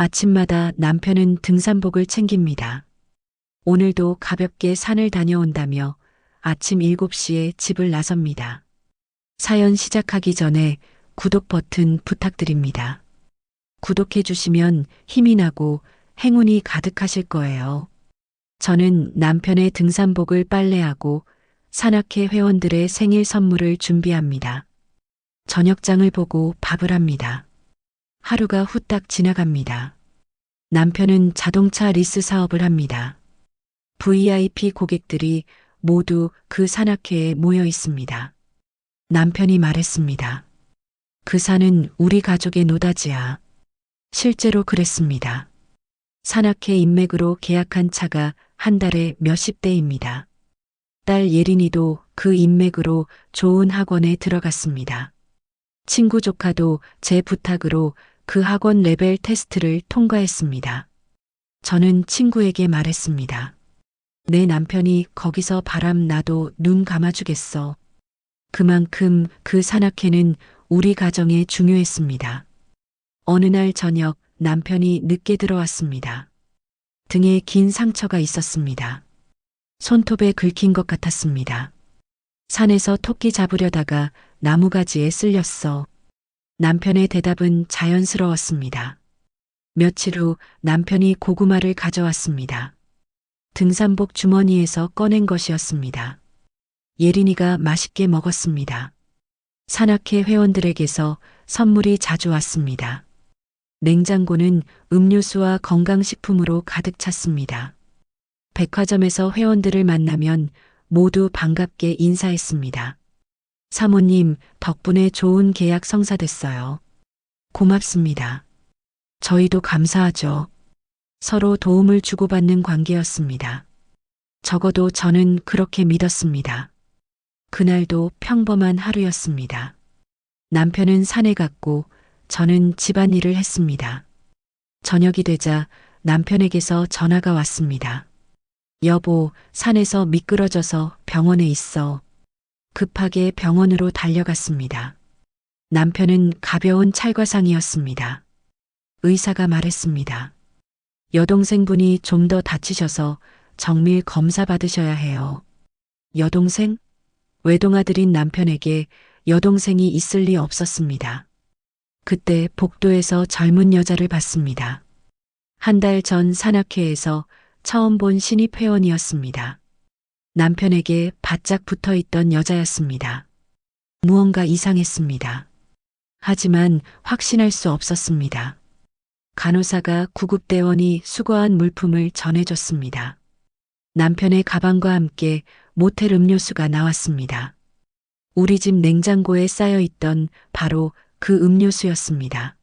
아침마다 남편은 등산복을 챙깁니다. 오늘도 가볍게 산을 다녀온다며 아침 7시에 집을 나섭니다. 사연 시작하기 전에 구독 버튼 부탁드립니다. 구독해 주시면 힘이 나고 행운이 가득하실 거예요. 저는 남편의 등산복을 빨래하고 산악회 회원들의 생일 선물을 준비합니다. 저녁장을 보고 밥을 합니다. 하루가 후딱 지나갑니다. 남편은 자동차 리스 사업을 합니다. VIP 고객들이 모두 그 산악회에 모여 있습니다. 남편이 말했습니다. 그 산은 우리 가족의 노다지야. 실제로 그랬습니다. 산악회 인맥으로 계약한 차가 한 달에 몇십 대입니다. 딸 예린이도 그 인맥으로 좋은 학원에 들어갔습니다. 친구 조카도 제 부탁으로 그 학원 레벨 테스트를 통과했습니다. 저는 친구에게 말했습니다. 내 남편이 거기서 바람 나도 눈 감아주겠어. 그만큼 그 산악회는 우리 가정에 중요했습니다. 어느 날 저녁 남편이 늦게 들어왔습니다. 등에 긴 상처가 있었습니다. 손톱에 긁힌 것 같았습니다. 산에서 토끼 잡으려다가 나무가지에 쓸렸어. 남편의 대답은 자연스러웠습니다. 며칠 후 남편이 고구마를 가져왔습니다. 등산복 주머니에서 꺼낸 것이었습니다. 예린이가 맛있게 먹었습니다. 산악회 회원들에게서 선물이 자주 왔습니다. 냉장고는 음료수와 건강식품으로 가득 찼습니다. 백화점에서 회원들을 만나면 모두 반갑게 인사했습니다. 사모님, 덕분에 좋은 계약 성사됐어요. 고맙습니다. 저희도 감사하죠. 서로 도움을 주고받는 관계였습니다. 적어도 저는 그렇게 믿었습니다. 그날도 평범한 하루였습니다. 남편은 산에 갔고 저는 집안일을 했습니다. 저녁이 되자 남편에게서 전화가 왔습니다. 여보, 산에서 미끄러져서 병원에 있어. 급하게 병원으로 달려갔습니다. 남편은 가벼운 찰과상이었습니다. 의사가 말했습니다. 여동생분이 좀 더 다치셔서 정밀 검사 받으셔야 해요. 여동생? 외동아들인 남편에게 여동생이 있을 리 없었습니다. 그때 복도에서 젊은 여자를 봤습니다. 한 달 전 산악회에서 처음 본 신입 회원이었습니다. 남편에게 바짝 붙어 있던 여자였습니다. 무언가 이상했습니다. 하지만 확신할 수 없었습니다. 간호사가 구급대원이 수거한 물품을 전해줬습니다. 남편의 가방과 함께 모텔 음료수가 나왔습니다. 우리 집 냉장고에 쌓여 있던 바로 그 음료수였습니다.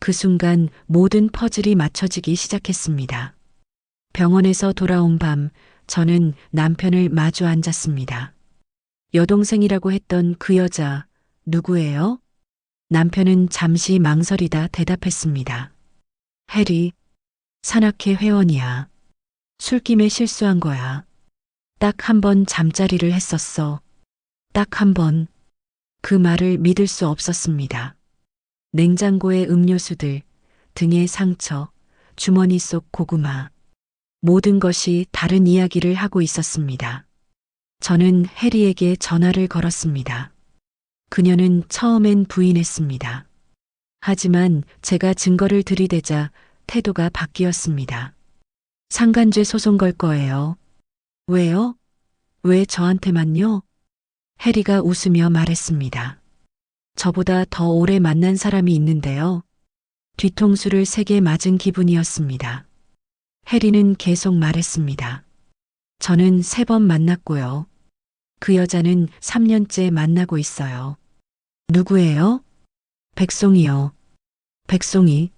그 순간 모든 퍼즐이 맞춰지기 시작했습니다. 병원에서 돌아온 밤 저는 남편을 마주 앉았습니다. 여동생이라고 했던 그 여자 누구예요? 남편은 잠시 망설이다 대답했습니다. 해리, 산악회 회원이야. 술김에 실수한 거야. 딱 한 번 잠자리를 했었어. 딱 한 번. 그 말을 믿을 수 없었습니다. 냉장고의 음료수들, 등의 상처, 주머니 속 고구마. 모든 것이 다른 이야기를 하고 있었습니다. 저는 해리에게 전화를 걸었습니다. 그녀는 처음엔 부인했습니다. 하지만 제가 증거를 들이대자 태도가 바뀌었습니다. 상간죄 소송 걸 거예요. 왜요? 왜 저한테만요? 해리가 웃으며 말했습니다. 저보다 더 오래 만난 사람이 있는데요. 뒤통수를 세게 맞은 기분이었습니다. 해리는 계속 말했습니다. 저는 세 번 만났고요. 그 여자는 3년째 만나고 있어요. 누구예요? 백송이요. 백송이.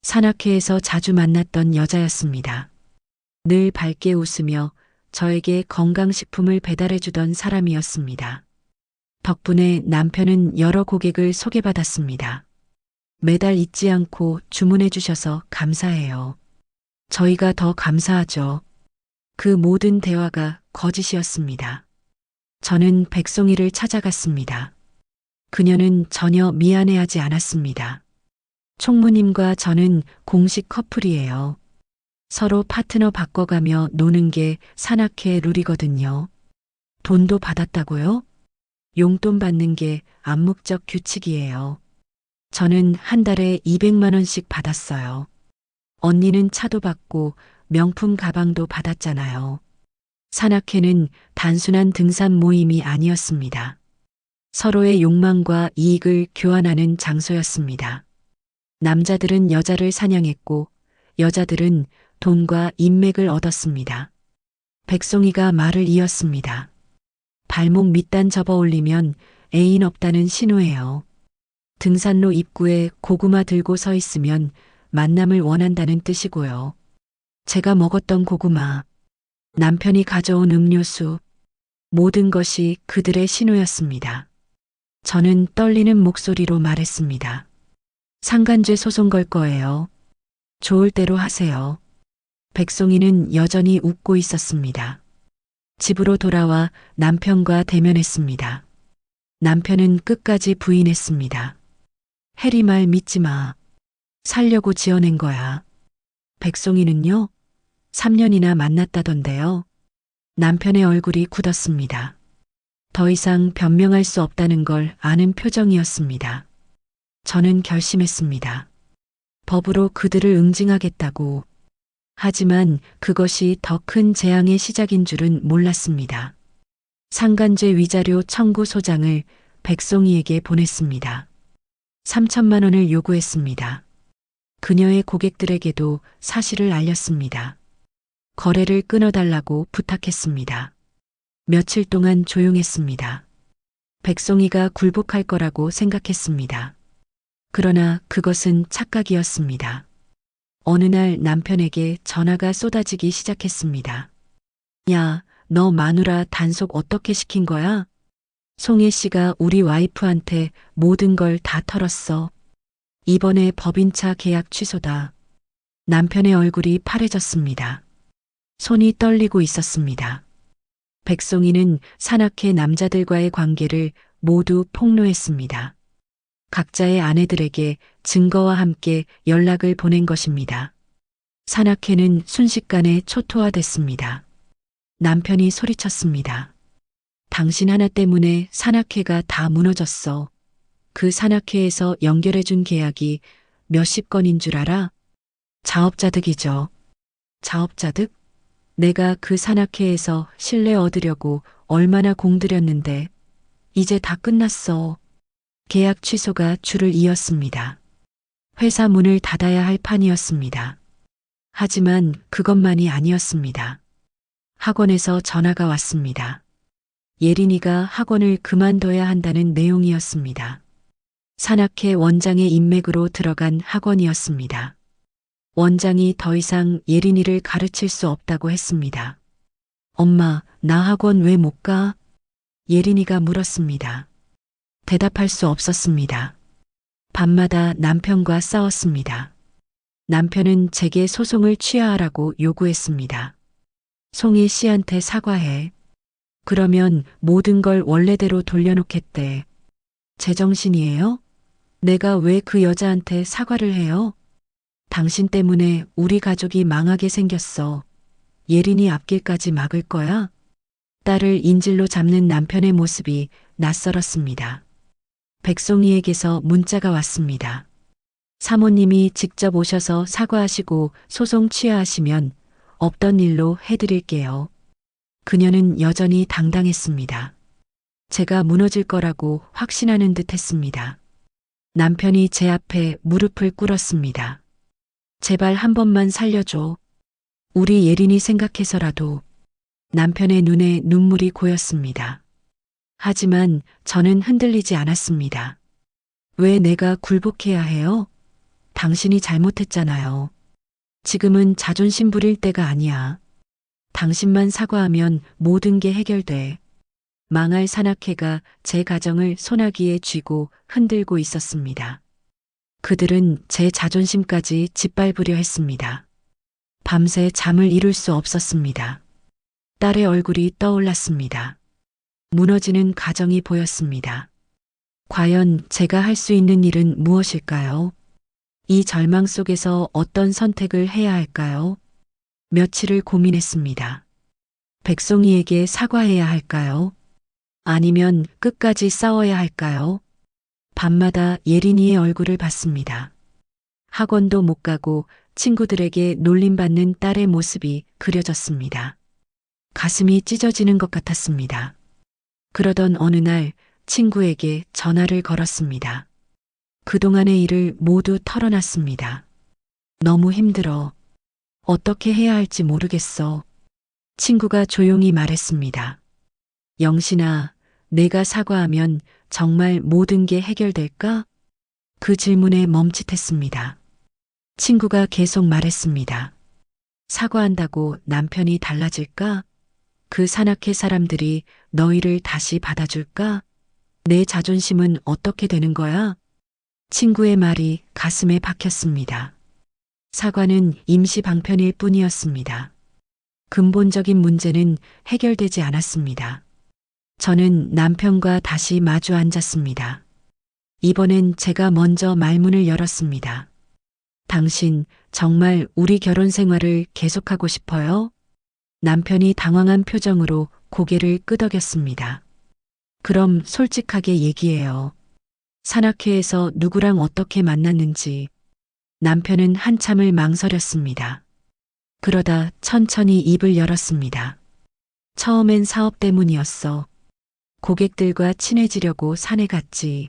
산악회에서 자주 만났던 여자였습니다. 늘 밝게 웃으며 저에게 건강식품을 배달해주던 사람이었습니다. 덕분에 남편은 여러 고객을 소개받았습니다. 매달 잊지 않고 주문해주셔서 감사해요. 저희가 더 감사하죠. 그 모든 대화가 거짓이었습니다. 저는 백송이를 찾아갔습니다. 그녀는 전혀 미안해하지 않았습니다. 총무님과 저는 공식 커플이에요. 서로 파트너 바꿔가며 노는 게 산악회 룰이거든요. 돈도 받았다고요? 용돈 받는 게 암묵적 규칙이에요. 저는 한 달에 200만 원씩 받았어요. 언니는 차도 받고 명품 가방도 받았잖아요. 산악회는 단순한 등산 모임이 아니었습니다. 서로의 욕망과 이익을 교환하는 장소였습니다. 남자들은 여자를 사냥했고 여자들은 돈과 인맥을 얻었습니다. 백송이가 말을 이었습니다. 발목 밑단 접어 올리면 애인 없다는 신호예요. 등산로 입구에 고구마 들고 서 있으면 만남을 원한다는 뜻이고요. 제가 먹었던 고구마, 남편이 가져온 음료수, 모든 것이 그들의 신호였습니다. 저는 떨리는 목소리로 말했습니다. 상간죄 소송 걸 거예요. 좋을 대로 하세요. 백송이는 여전히 웃고 있었습니다. 집으로 돌아와 남편과 대면했습니다. 남편은 끝까지 부인했습니다. 해리 말 믿지 마. 살려고 지어낸 거야. 백송이는요? 3년이나 만났다던데요. 남편의 얼굴이 굳었습니다. 더 이상 변명할 수 없다는 걸 아는 표정이었습니다. 저는 결심했습니다. 법으로 그들을 응징하겠다고. 하지만 그것이 더 큰 재앙의 시작인 줄은 몰랐습니다. 상간죄 위자료 청구 소장을 백송이에게 보냈습니다. 3천만 원을 요구했습니다. 그녀의 고객들에게도 사실을 알렸습니다. 거래를 끊어달라고 부탁했습니다. 며칠 동안 조용했습니다. 백송이가 굴복할 거라고 생각했습니다. 그러나 그것은 착각이었습니다. 어느 날 남편에게 전화가 쏟아지기 시작했습니다. 야, 너 마누라 단속 어떻게 시킨 거야? 송혜 씨가 우리 와이프한테 모든 걸 다 털었어. 이번에 법인차 계약 취소다. 남편의 얼굴이 파래졌습니다. 손이 떨리고 있었습니다. 백송이는 산악회 남자들과의 관계를 모두 폭로했습니다. 각자의 아내들에게 증거와 함께 연락을 보낸 것입니다. 산악회는 순식간에 초토화됐습니다. 남편이 소리쳤습니다. 당신 하나 때문에 산악회가 다 무너졌어. 그 산악회에서 연결해준 계약이 몇십 건인 줄 알아? 자업자득이죠. 자업자득? 내가 그 산악회에서 신뢰 얻으려고 얼마나 공들였는데, 이제 다 끝났어. 계약 취소가 줄을 이었습니다. 회사 문을 닫아야 할 판이었습니다. 하지만 그것만이 아니었습니다. 학원에서 전화가 왔습니다. 예린이가 학원을 그만둬야 한다는 내용이었습니다. 산악회 원장의 인맥으로 들어간 학원이었습니다. 원장이 더 이상 예린이를 가르칠 수 없다고 했습니다. 엄마, 나 학원 왜 못 가? 예린이가 물었습니다. 대답할 수 없었습니다. 밤마다 남편과 싸웠습니다. 남편은 제게 소송을 취하하라고 요구했습니다. 송혜 씨한테 사과해. 그러면 모든 걸 원래대로 돌려놓겠대. 제정신이에요? 내가 왜 그 여자한테 사과를 해요? 당신 때문에 우리 가족이 망하게 생겼어. 예린이 앞길까지 막을 거야? 딸을 인질로 잡는 남편의 모습이 낯설었습니다. 백송이에게서 문자가 왔습니다. 사모님이 직접 오셔서 사과하시고 소송 취하하시면 없던 일로 해드릴게요. 그녀는 여전히 당당했습니다. 제가 무너질 거라고 확신하는 듯 했습니다. 남편이 제 앞에 무릎을 꿇었습니다. 제발 한 번만 살려줘. 우리 예린이 생각해서라도 남편의 눈에 눈물이 고였습니다. 하지만 저는 흔들리지 않았습니다. 왜 내가 굴복해야 해요? 당신이 잘못했잖아요. 지금은 자존심 부릴 때가 아니야. 당신만 사과하면 모든 게 해결돼. 망할 산악회가 제 가정을 소나기에 쥐고 흔들고 있었습니다. 그들은 제 자존심까지 짓밟으려 했습니다. 밤새 잠을 이룰 수 없었습니다. 딸의 얼굴이 떠올랐습니다. 무너지는 가정이 보였습니다. 과연 제가 할 수 있는 일은 무엇일까요? 이 절망 속에서 어떤 선택을 해야 할까요? 며칠을 고민했습니다. 백송이에게 사과해야 할까요? 아니면 끝까지 싸워야 할까요? 밤마다 예린이의 얼굴을 봤습니다. 학원도 못 가고 친구들에게 놀림받는 딸의 모습이 그려졌습니다. 가슴이 찢어지는 것 같았습니다. 그러던 어느 날 친구에게 전화를 걸었습니다. 그동안의 일을 모두 털어놨습니다. 너무 힘들어. 어떻게 해야 할지 모르겠어. 친구가 조용히 말했습니다. 영신아, 내가 사과하면 정말 모든 게 해결될까? 그 질문에 멈칫했습니다. 친구가 계속 말했습니다. 사과한다고 남편이 달라질까? 그 산악회 사람들이 너희를 다시 받아줄까? 내 자존심은 어떻게 되는 거야? 친구의 말이 가슴에 박혔습니다. 사과는 임시 방편일 뿐이었습니다. 근본적인 문제는 해결되지 않았습니다. 저는 남편과 다시 마주 앉았습니다. 이번엔 제가 먼저 말문을 열었습니다. 당신 정말 우리 결혼 생활을 계속하고 싶어요? 남편이 당황한 표정으로 고개를 끄덕였습니다. 그럼 솔직하게 얘기해요. 산악회에서 누구랑 어떻게 만났는지 남편은 한참을 망설였습니다. 그러다 천천히 입을 열었습니다. 처음엔 사업 때문이었어. 고객들과 친해지려고 산에 갔지.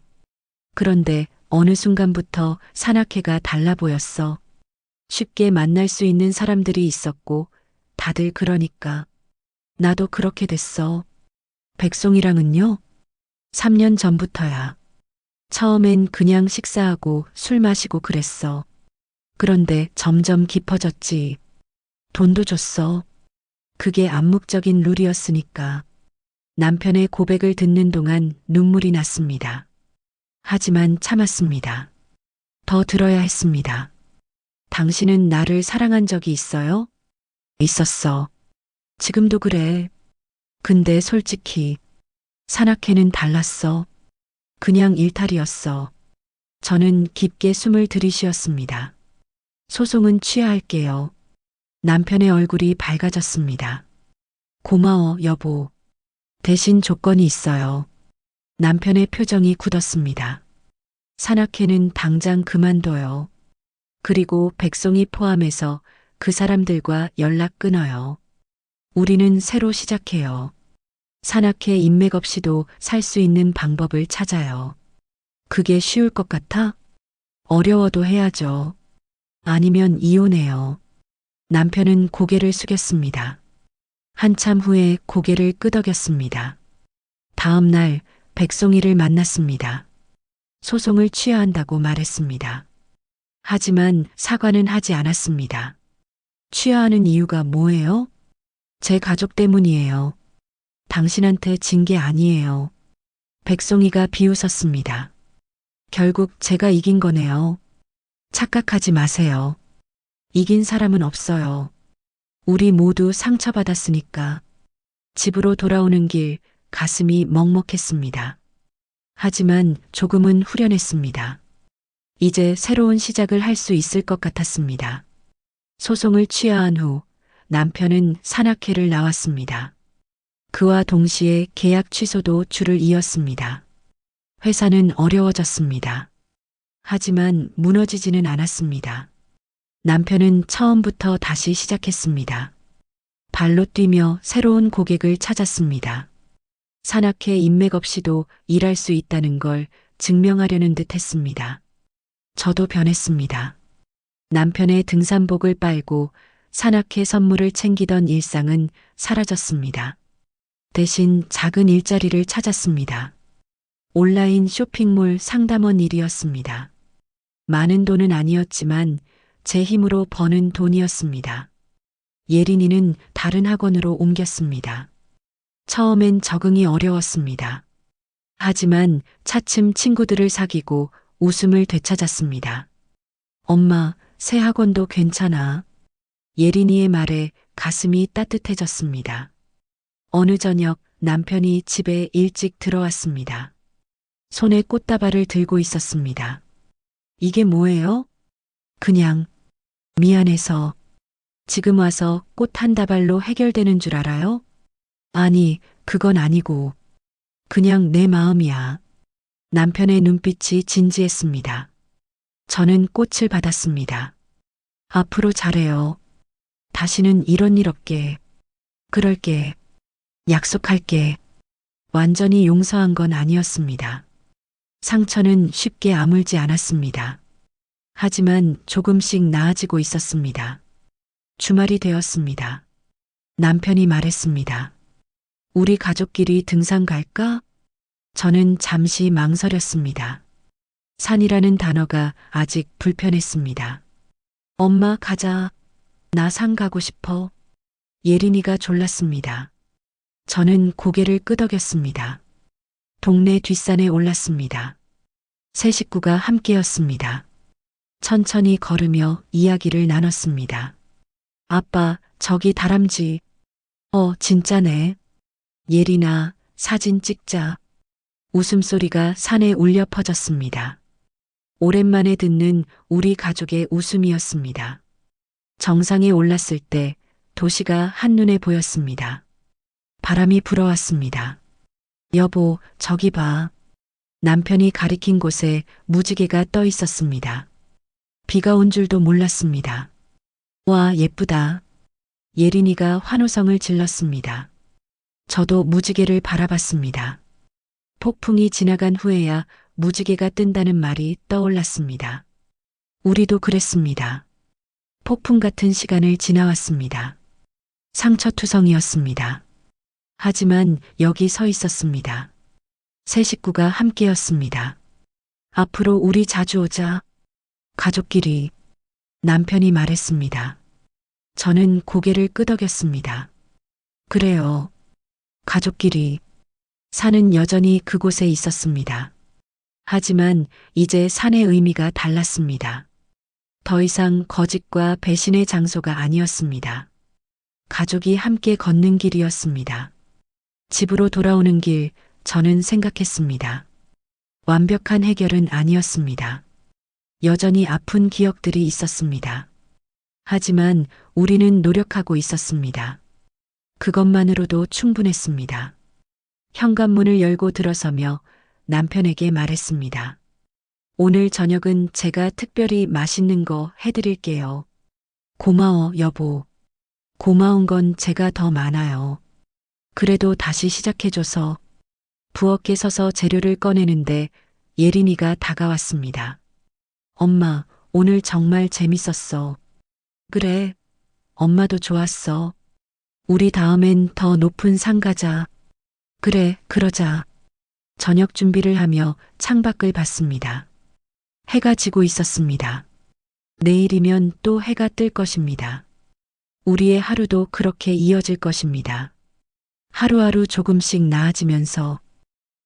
그런데 어느 순간부터 산악회가 달라 보였어. 쉽게 만날 수 있는 사람들이 있었고 다들 그러니까 나도 그렇게 됐어. 백송이랑은요? 3년 전부터야. 처음엔 그냥 식사하고 술 마시고 그랬어. 그런데 점점 깊어졌지. 돈도 줬어. 그게 암묵적인 룰이었으니까. 남편의 고백을 듣는 동안 눈물이 났습니다. 하지만 참았습니다. 더 들어야 했습니다. 당신은 나를 사랑한 적이 있어요? 있었어. 지금도 그래. 근데 솔직히 산악회는 달랐어. 그냥 일탈이었어. 저는 깊게 숨을 들이쉬었습니다. 소송은 취하할게요. 남편의 얼굴이 밝아졌습니다. 고마워, 여보. 대신 조건이 있어요. 남편의 표정이 굳었습니다. 산악회는 당장 그만둬요. 그리고 백송이 포함해서 그 사람들과 연락 끊어요. 우리는 새로 시작해요. 산악회 인맥 없이도 살 수 있는 방법을 찾아요. 그게 쉬울 것 같아? 어려워도 해야죠. 아니면 이혼해요. 남편은 고개를 숙였습니다. 한참 후에 고개를 끄덕였습니다. 다음 날 백송이를 만났습니다. 소송을 취하한다고 말했습니다. 하지만 사과는 하지 않았습니다. 취하하는 이유가 뭐예요? 제 가족 때문이에요. 당신한테 진 게 아니에요. 백송이가 비웃었습니다. 결국 제가 이긴 거네요. 착각하지 마세요. 이긴 사람은 없어요. 우리 모두 상처받았으니까. 집으로 돌아오는 길 가슴이 먹먹했습니다. 하지만 조금은 후련했습니다. 이제 새로운 시작을 할 수 있을 것 같았습니다. 소송을 취하한 후 남편은 산악회를 나왔습니다. 그와 동시에 계약 취소도 줄을 이었습니다. 회사는 어려워졌습니다. 하지만 무너지지는 않았습니다. 남편은 처음부터 다시 시작했습니다. 발로 뛰며 새로운 고객을 찾았습니다. 산악회 인맥 없이도 일할 수 있다는 걸 증명하려는 듯 했습니다. 저도 변했습니다. 남편의 등산복을 빨고 산악회 선물을 챙기던 일상은 사라졌습니다. 대신 작은 일자리를 찾았습니다. 온라인 쇼핑몰 상담원 일이었습니다. 많은 돈은 아니었지만 제 힘으로 버는 돈이었습니다. 예린이는 다른 학원으로 옮겼습니다. 처음엔 적응이 어려웠습니다. 하지만 차츰 친구들을 사귀고 웃음을 되찾았습니다. 엄마, 새 학원도 괜찮아. 예린이의 말에 가슴이 따뜻해졌습니다. 어느 저녁 남편이 집에 일찍 들어왔습니다. 손에 꽃다발을 들고 있었습니다. 이게 뭐예요? 그냥 미안해서 지금 와서 꽃 한 다발로 해결되는 줄 알아요? 아니, 그건 아니고 그냥 내 마음이야. 남편의 눈빛이 진지했습니다. 저는 꽃을 받았습니다. 앞으로 잘해요. 다시는 이런 일 없게. 그럴게. 약속할게. 완전히 용서한 건 아니었습니다. 상처는 쉽게 아물지 않았습니다. 하지만 조금씩 나아지고 있었습니다. 주말이 되었습니다. 남편이 말했습니다. 우리 가족끼리 등산 갈까? 저는 잠시 망설였습니다. 산이라는 단어가 아직 불편했습니다. 엄마 가자. 나 산 가고 싶어. 예린이가 졸랐습니다. 저는 고개를 끄덕였습니다. 동네 뒷산에 올랐습니다. 세 식구가 함께였습니다. 천천히 걸으며 이야기를 나눴습니다. 아빠, 저기 다람쥐. 어, 진짜네. 예린아, 사진 찍자. 웃음소리가 산에 울려 퍼졌습니다. 오랜만에 듣는 우리 가족의 웃음이었습니다. 정상에 올랐을 때 도시가 한눈에 보였습니다. 바람이 불어왔습니다. 여보, 저기 봐. 남편이 가리킨 곳에 무지개가 떠 있었습니다. 비가 온 줄도 몰랐습니다. 와, 예쁘다. 예린이가 환호성을 질렀습니다. 저도 무지개를 바라봤습니다. 폭풍이 지나간 후에야 무지개가 뜬다는 말이 떠올랐습니다. 우리도 그랬습니다. 폭풍 같은 시간을 지나왔습니다. 상처투성이었습니다. 하지만 여기 서 있었습니다. 새 식구가 함께였습니다. 앞으로 우리 자주 오자. 가족끼리 남편이 말했습니다. 저는 고개를 끄덕였습니다. 그래요. 가족끼리 산은 여전히 그곳에 있었습니다. 하지만 이제 산의 의미가 달랐습니다. 더 이상 거짓과 배신의 장소가 아니었습니다. 가족이 함께 걷는 길이었습니다. 집으로 돌아오는 길, 저는 생각했습니다. 완벽한 해결은 아니었습니다. 여전히 아픈 기억들이 있었습니다. 하지만 우리는 노력하고 있었습니다. 그것만으로도 충분했습니다. 현관문을 열고 들어서며 남편에게 말했습니다. 오늘 저녁은 제가 특별히 맛있는 거 해드릴게요. 고마워, 여보. 고마운 건 제가 더 많아요. 그래도 다시 시작해줘서 부엌에 서서 재료를 꺼내는데 예린이가 다가왔습니다. 엄마, 오늘 정말 재밌었어. 그래. 엄마도 좋았어. 우리 다음엔 더 높은 상 가자. 그래, 그러자. 저녁 준비를 하며 창밖을 봤습니다. 해가 지고 있었습니다. 내일이면 또 해가 뜰 것입니다. 우리의 하루도 그렇게 이어질 것입니다. 하루하루 조금씩 나아지면서